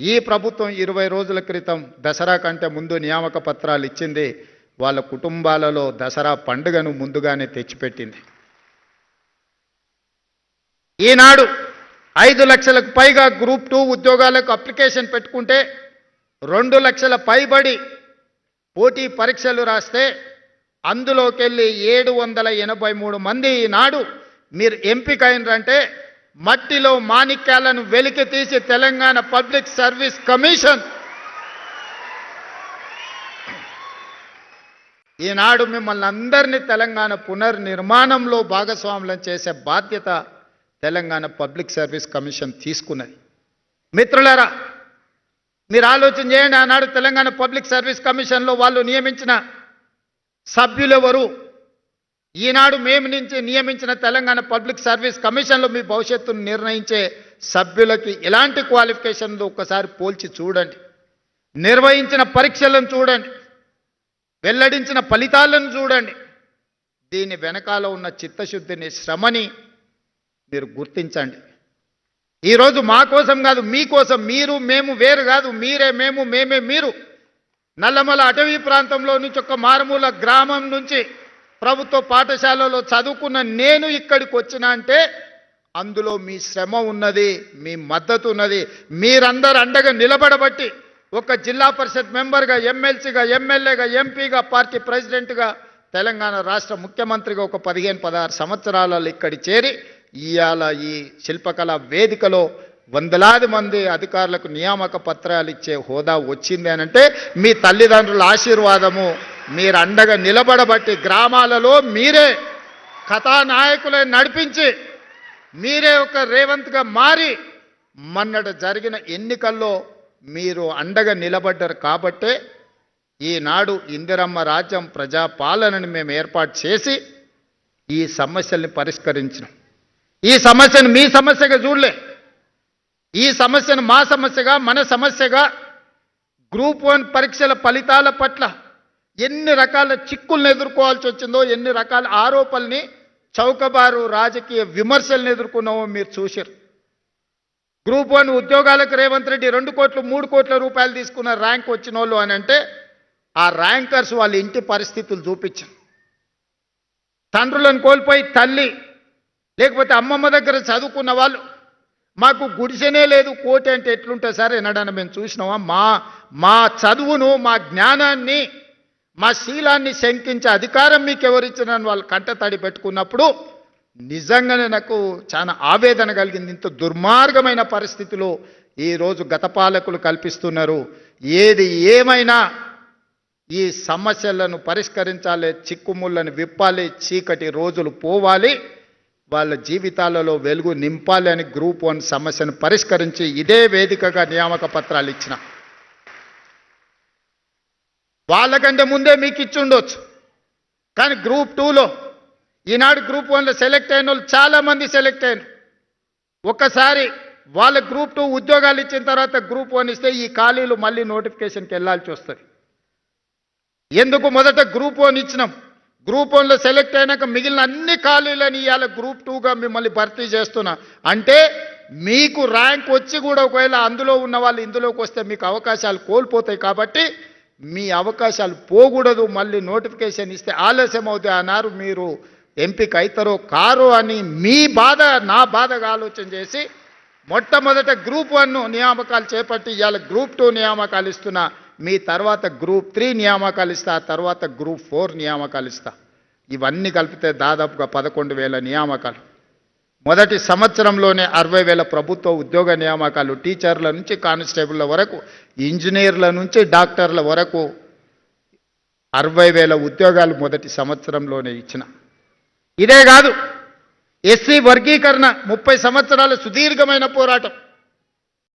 ఈ ప్రభుత్వం ఇరవై రోజుల క్రితం దసరా కంటే ముందు నియామక పత్రాలు ఇచ్చింది వాళ్ళ కుటుంబాలలో దసరా పండుగను ముందుగానే తెచ్చిపెట్టింది. ఈనాడు ఐదు లక్షలకు పైగా గ్రూప్ టూ ఉద్యోగాలకు అప్లికేషన్ పెట్టుకుంటే రెండు లక్షల పైబడి పోటీ పరీక్షలు రాస్తే అందులోకెళ్ళి ఏడు వందల ఎనభై మూడు మంది ఈనాడు మీరు ఎంపిక మట్టిలో మాణిక్యాలను వెలికి తీసి తెలంగాణ పబ్లిక్ సర్వీస్ కమిషన్. ఈనాడు మిమ్మల్ని అందరినీ తెలంగాణ పునర్నిర్మాణంలో భాగస్వాములను చేసే బాధ్యత తెలంగాణ పబ్లిక్ సర్వీస్ కమిషన్ తీసుకున్నది. మిత్రులారా మీరు ఆలోచన చేయండి ఆనాడు తెలంగాణ పబ్లిక్ సర్వీస్ కమిషన్లో వాళ్ళు నియమించిన సభ్యులెవరు? ఈనాడు మేము నుంచి నియమించిన తెలంగాణ పబ్లిక్ సర్వీస్ కమిషన్లో మీ భవిష్యత్తును నిర్ణయించే సభ్యులకి ఎలాంటి క్వాలిఫికేషన్లు ఒక్కసారి పోల్చి చూడండి. నిర్వహించిన పరీక్షలను చూడండి. వెల్లడించిన ఫలితాలను చూడండి. దీని వెనకాల ఉన్న చిత్తశుద్ధిని శ్రమని మీరు గుర్తించండి. ఈరోజు మా కోసం కాదు మీకోసం మీరు మేము వేరు కాదు మీరే మేము మేమే మీరు నల్లమల అటవీ ప్రాంతంలో నుంచి ఒక మారుమూల గ్రామం నుంచి ప్రభుత్వ పాఠశాలలో చదువుకున్న నేను ఇక్కడికి వచ్చిన అంటే అందులో మీ శ్రమ ఉన్నది మీ మద్దతు ఉన్నది. మీరందరూ అండగా నిలబడబట్టి ఒక జిల్లా పరిషత్ మెంబర్గా ఎమ్మెల్సీగా ఎమ్మెల్యేగా ఎంపీగా పార్టీ ప్రెసిడెంట్గా తెలంగాణ రాష్ట్ర ముఖ్యమంత్రిగా ఒక పదిహేను పదహారు సంవత్సరాలలో ఇక్కడి చేరి ఇవాళ ఈ శిల్పకళ వేదికలో వందలాది మంది అధికారులకు నియామక పత్రాలు ఇచ్చే హోదా వచ్చింది అనంటే మీ తల్లిదండ్రుల ఆశీర్వాదము మీరు అండగా నిలబడబట్టి గ్రామాలలో మీరే కథానాయకులే నడిపించి మీరే ఒక రేవంత్గా మారి మొన్నట జరిగిన ఎన్నికల్లో మీరు అండగా నిలబడ్డారు కాబట్టే ఈనాడు ఇందిరమ్మ రాజ్యం ప్రజాపాలనని మేము ఏర్పాటు చేసి ఈ సమస్యల్ని పరిష్కరించినాం. ఈ సమస్యను మీ సమస్యగా చూడలే. ఈ సమస్యను మా సమస్యగా మన సమస్యగా గ్రూప్ వన్ పరీక్షల ఫలితాల పట్ల ఎన్ని రకాల చిక్కుల్ని ఎదుర్కోవాల్సి వచ్చిందో ఎన్ని రకాల ఆరోపణల్ని చౌకబారు రాజకీయ విమర్శల్ని ఎదుర్కొన్నామో మీరు చూశారు. గ్రూప్ వన్ ఉద్యోగాలకు రేవంత్ రెడ్డి రెండు కోట్లు మూడు కోట్ల రూపాయలు తీసుకున్న ర్యాంక్ వచ్చిన వాళ్ళు అని అంటే ఆ ర్యాంకర్స్ వాళ్ళ ఇంటి పరిస్థితులు చూపించారు. తండ్రులను కోల్పోయి తల్లి లేకపోతే అమ్మమ్మ దగ్గర చదువుకున్న వాళ్ళు మాకు గుడిసెనే లేదు కోటి అంటే ఎట్లుంటే సార్ ఎన్నడన్నా మేము చూసినామా? మా మా చదువును మా జ్ఞానాన్ని మా శీలాన్ని శంకించే అధికారం మీకు ఎవరిచ్చినని వాళ్ళు కంట తడి పెట్టుకున్నప్పుడు నిజంగానే నాకు చాలా ఆవేదన కలిగింది. ఇంత దుర్మార్గమైన పరిస్థితిలో ఈరోజు గత పాలకులు కల్పిస్తున్నారు. ఏది ఏమైనా ఈ సమస్యలను పరిష్కరించాలి చిక్కుముళ్ళను విప్పాలి చీకటి రోజులు పోవాలి వాళ్ళ జీవితాలలో వెలుగు నింపాలి అని గ్రూప్ వన్ సమస్యను పరిష్కరించి ఇదే వేదికగా నియామక పత్రాలు ఇచ్చిన. వాళ్ళకంటే ముందే మీకు ఇచ్చి ఉండొచ్చు. కానీ గ్రూప్ టూలో ఈనాడు గ్రూప్ వన్లో సెలెక్ట్ అయిన వాళ్ళు చాలామంది సెలెక్ట్ అయినారు ఒక్కసారి వాళ్ళ గ్రూప్ టూ ఉద్యోగాలు ఇచ్చిన తర్వాత గ్రూప్ వన్ ఇస్తే ఈ ఖాళీలు మళ్ళీ నోటిఫికేషన్కి వెళ్ళాల్సి వస్తుంది. ఎందుకు మొదట గ్రూప్ వన్ ఇచ్చినాం? గ్రూప్ వన్లో సెలెక్ట్ అయినాక మిగిలిన అన్ని ఖాళీలని ఇవాళ గ్రూప్ టూగా మిమ్మల్ని భర్తీ చేస్తున్నా. అంటే మీకు ర్యాంక్ వచ్చి కూడా ఒకవేళ అందులో ఉన్న వాళ్ళు ఇందులోకి వస్తే మీకు అవకాశాలు కోల్పోతాయి కాబట్టి మీ అవకాశాలు పోకూడదు మళ్ళీ నోటిఫికేషన్ ఇస్తే ఆలస్యం అవుతాయి అన్నారు మీరు ఎంపిక అవుతారో కారో అని మీ బాధ నా బాధగా ఆలోచన చేసి మొట్టమొదట గ్రూప్ వన్ నియామకాలు చేపట్టి ఇవాళ గ్రూప్ టూ నియామకాలు ఇస్తున్నా. మీ తర్వాత గ్రూప్ త్రీ నియామకాలు ఇస్తా తర్వాత గ్రూప్ ఫోర్ నియామకాలు ఇస్తా. ఇవన్నీ కలిపితే దాదాపుగా పదకొండు వేల నియామకాలు. మొదటి సంవత్సరంలోనే అరవై వేల ప్రభుత్వ ఉద్యోగ నియామకాలు టీచర్ల నుంచి కానిస్టేబుల్ల వరకు ఇంజనీర్ల నుంచి డాక్టర్ల వరకు అరవై వేల ఉద్యోగాలు మొదటి సంవత్సరంలోనే ఇచ్చిన. ఇదే కాదు ఎస్సీ వర్గీకరణ ముప్పై సంవత్సరాల సుదీర్ఘమైన పోరాటం.